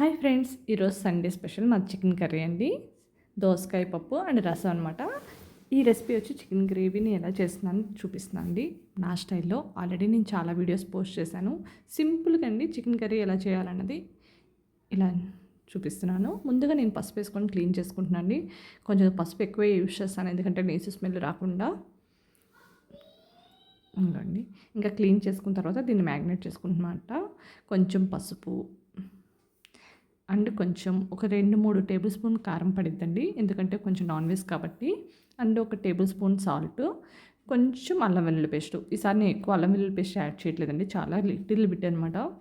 Hi friends ఈరోజు Sunday special మాది chicken curry అండి. దోసకాయ పప్పు అండ్ రసం అనమాట ఈ రెసిపీ వచ్చి చికెన్ గ్రేవీని ఎలా చేస్తున్నాను చూపిస్తున్నాను అండి. నా స్టైల్లో ఆల్రెడీ నేను చాలా వీడియోస్ పోస్ట్ చేశాను. సింపుల్గా అండి చికెన్ కర్రీ ఎలా చేయాలన్నది ఇలా చూపిస్తున్నాను. ముందుగా నేను పసుపు వేసుకొని క్లీన్ చేసుకుంటున్నాను అండి. కొంచెం పసుపు ఎక్కువ యూస్ చేస్తాను ఎందుకంటే నేసు స్మెల్ రాకుండా. ఉండండి ఇంకా క్లీన్ చేసుకున్న తర్వాత దీన్ని మ్యాగ్నేట్ చేసుకుంటున్నమాట కొంచెం పసుపు అండ్ కొంచెం ఒక రెండు మూడు టేబుల్ స్పూన్ కారం పడిద్దండి. ఎందుకంటే కొంచెం నాన్ వెజ్ కాబట్టి. అండ్ ఒక టేబుల్ స్పూన్ సాల్ట్. కొంచెం అల్లం వెల్లుల్లి పేస్ట్. ఈసారి నేను ఎక్కువ అల్లం వెల్లుల్లి పేస్ట్ యాడ్ చేయట్లేదండి. చాలా లిటిల్ బిట్ అనమాట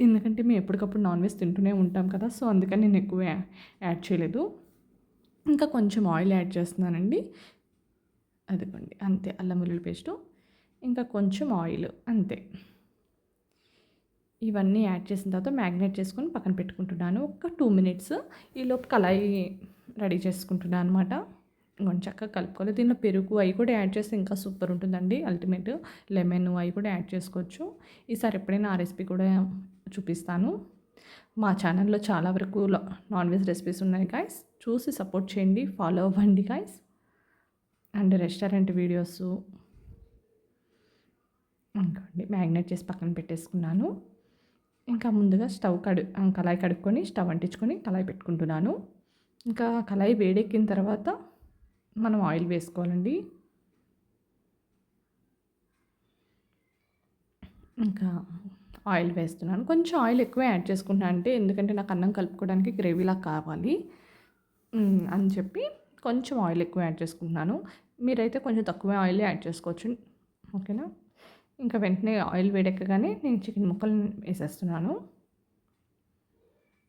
ఎందుకంటే మేము ఎప్పటికప్పుడు నాన్ వెజ్ తింటూనే ఉంటాం కదా. సో అందుకని నేను ఎక్కువ యాడ్ చేయలేదు. ఇంకా కొంచెం ఆయిల్ యాడ్ చేస్తున్నానండి. అదిగోండి. అంతే అల్లం వెల్లుల్లి పేస్టు. ఇంకా కొంచెం ఆయిల్. అంతే. ఇవన్నీ యాడ్ చేసిన తర్వాత మ్యాగ్నేట్ చేసుకొని పక్కన పెట్టుకుంటున్నాను. ఒక టూ మినిట్స్ ఈలోపు కళాయి రెడీ చేసుకుంటున్నాను అనమాట కొంచెం చక్కగా కలుపుకోవాలి. దీనిలో పెరుగు అవి కూడా యాడ్ చేస్తే ఇంకా సూపర్ ఉంటుందండి. అల్టిమేట్ లెమన్ అవి కూడా యాడ్ చేసుకోవచ్చు. ఈసారి ఎప్పుడైనా ఆ రెసిపీ కూడా చూపిస్తాను. మా ఛానల్లో చాలా వరకు నాన్ వెజ్ రెసిపీస్ ఉన్నాయి గాయస్ చూసి సపోర్ట్ చేయండి. ఫాలో అవ్వండి గాయస్ అండ్ రెస్టారెంట్ వీడియోస్. అనుకోండి మ్యాగ్నేట్ చేసి పక్కన పెట్టేసుకున్నాను. ఇంకా ముందుగా స్టవ్ కడు కళాయి కడుక్కొని స్టవ్ అంటించుకొని కళాయి పెట్టుకుంటున్నాను. ఇంకా కళాయి వేడెక్కిన తర్వాత మనం ఆయిల్ వేసుకోవాలండి. ఇంకా ఆయిల్ వేస్తున్నాను. కొంచెం ఆయిల్ ఎక్కువ యాడ్ చేసుకుంటున్నాను అంటే ఎందుకంటే నాకు అన్నం కలుపుకోవడానికి గ్రేవీలా కావాలి. అని చెప్పి కొంచెం ఆయిల్ ఎక్కువ యాడ్ చేసుకుంటున్నాను. మీరైతే కొంచెం తక్కువ ఆయిల్ యాడ్ చేసుకోవచ్చు. ఓకేనా? ఇంకా వెంటనే ఆయిల్ వేడెక్కగానే నేను చికెన్ ముక్కలు వేసేస్తున్నాను.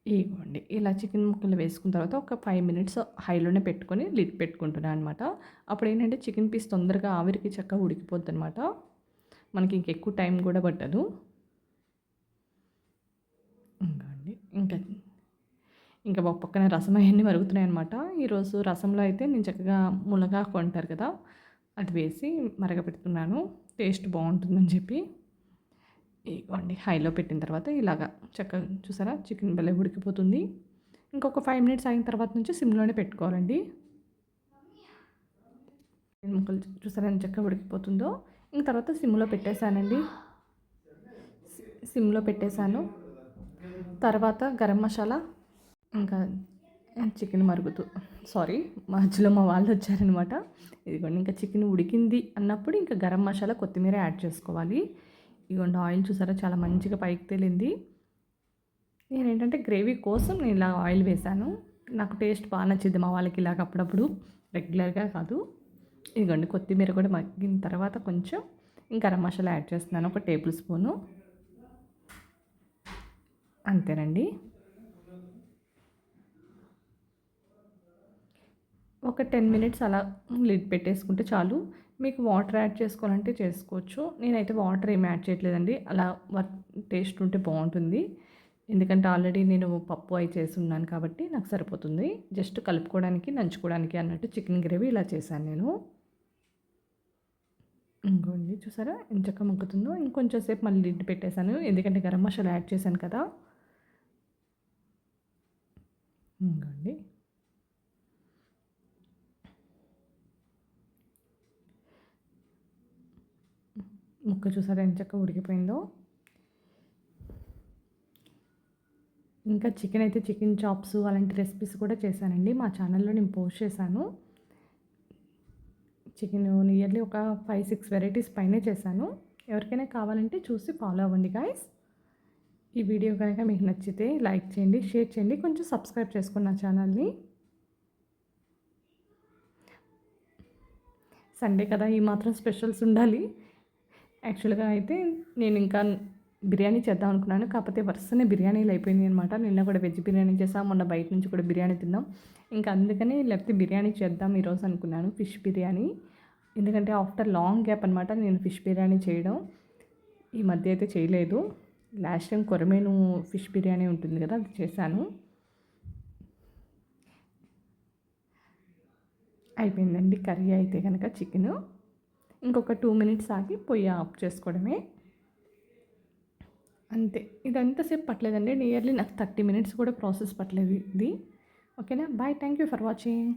ఇవ్వండి. ఇలా చికెన్ ముక్కలు వేసుకున్న తర్వాత ఒక ఫైవ్ మినిట్స్ హైలోనే పెట్టుకొని లిడ్ పెట్టుకుంటున్నాను అనమాట అప్పుడు ఏంటంటే చికెన్ పీస్ తొందరగా ఆవిరికి చక్కగా ఉడికిపోద్ది అనమాట మనకి ఇంకెక్కువ టైం కూడా పట్టదు. ఇంకా అండి ఇంకా ఇంకా ఒక పక్కన రసం అవన్నీ మరుగుతున్నాయి అనమాట ఈరోజు రసంలో అయితే నేను చక్కగా మునగా కొంటారు కదా అది వేసి మరగపెడుతున్నాను. టేస్ట్ బాగుంటుందని చెప్పి. ఇవ్వండి హైలో పెట్టిన తర్వాత ఇలాగా చక్కగా చూసారా? చికెన్ భలే ఉడికిపోతుంది. ఇంకొక ఫైవ్ మినిట్స్ అయిన తర్వాత నుంచి సిమ్లోనే పెట్టుకోవాలండి. ముక్కలు చూసారా చక్కగా ఉడికిపోతుందో? ఇంక తర్వాత సిమ్లో పెట్టేశానండి. సిమ్లో పెట్టేశాను. తర్వాత గరం మసాలా. ఇంకా చికెన్ మరుగుతూ. సారీ మధ్యలో మా వాళ్ళు వచ్చారనమాట. ఇదిగోండి ఇంకా చికెన్ ఉడికింది అన్నప్పుడు ఇంకా గరం మసాలా కొత్తిమీర యాడ్ చేసుకోవాలి. ఇదిగోండి ఆయిల్ చూసారా చాలా మంచిగా పైకి తేలింది. నేను ఏంటంటే గ్రేవీ కోసం నేను ఇలా ఆయిల్ వేశాను. నాకు టేస్ట్ బాగా నచ్చింది మా వాళ్ళకి ఇలాగ అప్పుడప్పుడు. రెగ్యులర్గా కాదు. ఇదిగోండి కొత్తిమీర కూడా మగ్గిన తర్వాత కొంచెం ఇంకా గరం మసాలా యాడ్ చేస్తున్నాను ఒక టేబుల్ స్పూను. అంతేనండి. ఒక టెన్ మినిట్స్ అలా లిడ్ పెట్టేసుకుంటే చాలు. మీకు వాటర్ యాడ్ చేసుకోవాలంటే చేసుకోవచ్చు. నేనైతే వాటర్ ఏమి యాడ్ చేయట్లేదండి. అలా టేస్ట్ ఉంటే బాగుంటుంది. ఎందుకంటే ఆల్రెడీ నేను పప్పు అయి చేసి ఉన్నాను కాబట్టి నాకు సరిపోతుంది. జస్ట్ కలుపుకోవడానికి నంచుకోవడానికి అన్నట్టు చికెన్ గ్రేవీ ఇలా చేశాను నేను. ఇంకోండి చూసారా? ఎంచక్క మొక్కుతుందో? ఇంకొంచెం సేపు మళ్ళీ లిడ్ పెట్టేశాను. ఎందుకంటే గరం మసాలా యాడ్ చేశాను కదా. ఇంకోండి. ముక్క చూసారా ఎంత చక్కగా ఉడికిపోయిందో. ఇంకా చికెన్ అయితే చికెన్ చాప్స్ అలాంటి రెసిపీస్ కూడా చేశానండి. మా ఛానల్లో నేను పోస్ట్ చేశాను. చికెన్ నియర్లీ ఒక ఫైవ్ సిక్స్ వెరైటీస్ పైనే చేశాను. ఎవరికైనా కావాలంటే చూసి ఫాలో అవ్వండి గాయస్. ఈ వీడియో కనుక మీకు నచ్చితే లైక్ చేయండి షేర్ చేయండి కొంచెం సబ్స్క్రైబ్ చేసుకున్న ఛానల్ని. సండే కదా ఈ మాత్రం స్పెషల్స్ ఉండాలి. యాక్చువల్గా అయితే నేను ఇంకా బిర్యానీ చేద్దాం అనుకున్నాను. కాకపోతే వరుసనే బిర్యానీలు అయిపోయింది అనమాట నిన్న కూడా వెజ్ బిర్యానీ చేసాం. మొన్న బయట నుంచి కూడా బిర్యానీ తిన్నాం. ఇంకా అందుకని లేకపోతే బిర్యానీ చేద్దాం ఈరోజు అనుకున్నాను. ఫిష్ బిర్యానీ. ఎందుకంటే ఆఫ్టర్ లాంగ్ గ్యాప్ అనమాట నేను ఫిష్ బిర్యానీ చేయడం. ఈ మధ్య అయితే చేయలేదు. లాస్ట్ టైం కొరమేను ఫిష్ బిర్యానీ ఉంటుంది కదా అది చేశాను. అయిపోయిందండి కర్రీ అయితే కనుక చికెను. ఇంకొక టూ మినిట్స్ ఆగి పొయ్యి ఆఫ్ చేసుకోవడమే. అంతే. ఇది ఎంతసేపు పట్టలేదండి. నియర్లీ నాకు థర్టీ మినిట్స్ కూడా ప్రాసెస్ పట్టలేదు ఇది. ఓకేనా? Bye. Thank you for watching.